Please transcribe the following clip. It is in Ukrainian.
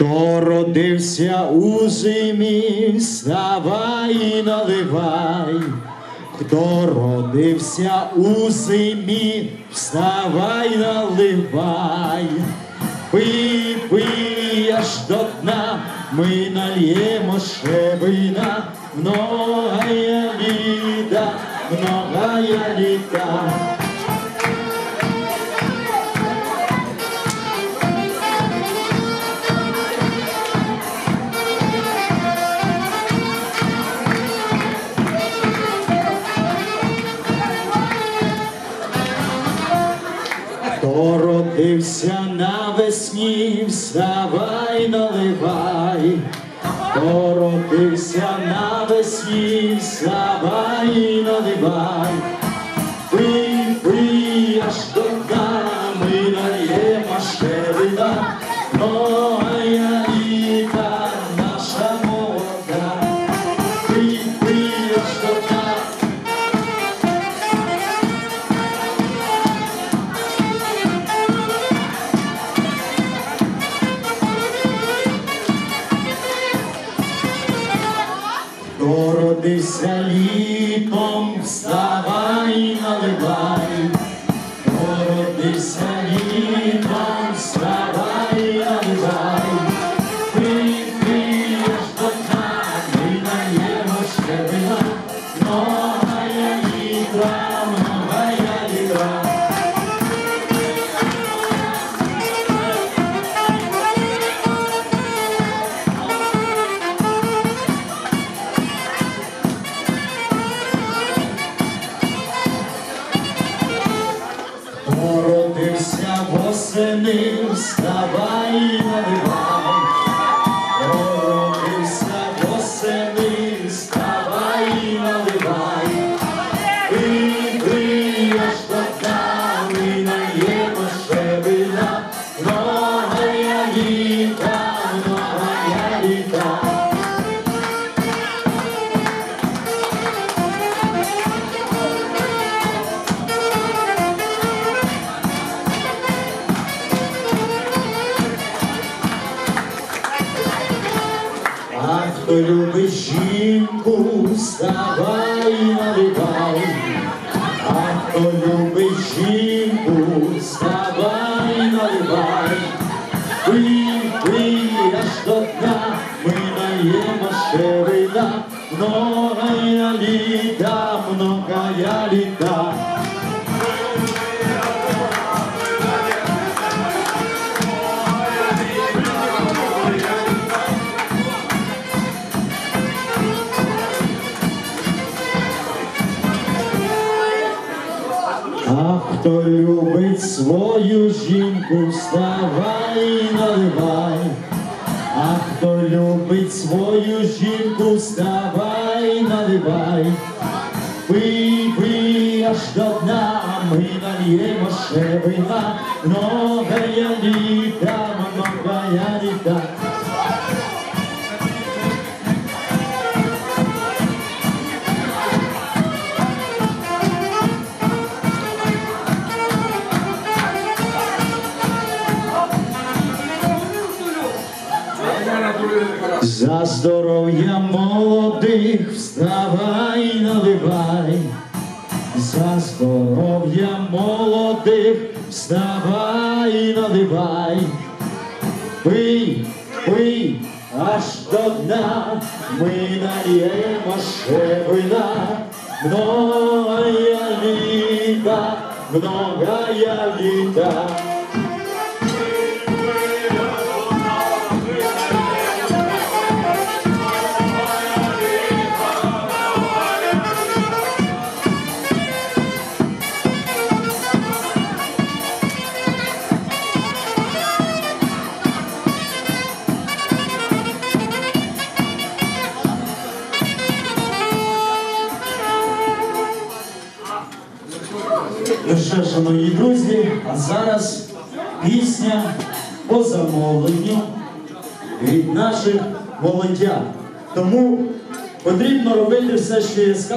Родився у зимі, вставай і наливай. Хто родився у зимі, вставай, наливай. Пий, пий аж до дна, ми нальємо ще вина, многая літа, многая літа. Хто навесні, вставай, наливай. Хто навесні, вставай, наливай. Пий, пий, аж до дна, ми наємо родився літом, вставай, наливай. Хто восени, вставай, хто любить жінку, вставай, наливай. А хто любить жінку, вставай, наливай. Пий, пий, аж до дна, ми наємо ще вина. Многая літа, многая літа. А хто любить свою жінку, вставай і наливай. А хто любить свою жінку, вставай і наливай. Пий, пий, аж до дна, ми нальємо ще вина. Многая літа, За здоров'я молодих вставай, наливай, за здоров'я молодих вставай, і наливай, пий, пий, аж до дна, ми нальємо ще вина, многая літа, многая літа. Що, шановні друзі, а зараз пісня по замовленню від наших молодят. Тому потрібно робити все, що я сказав.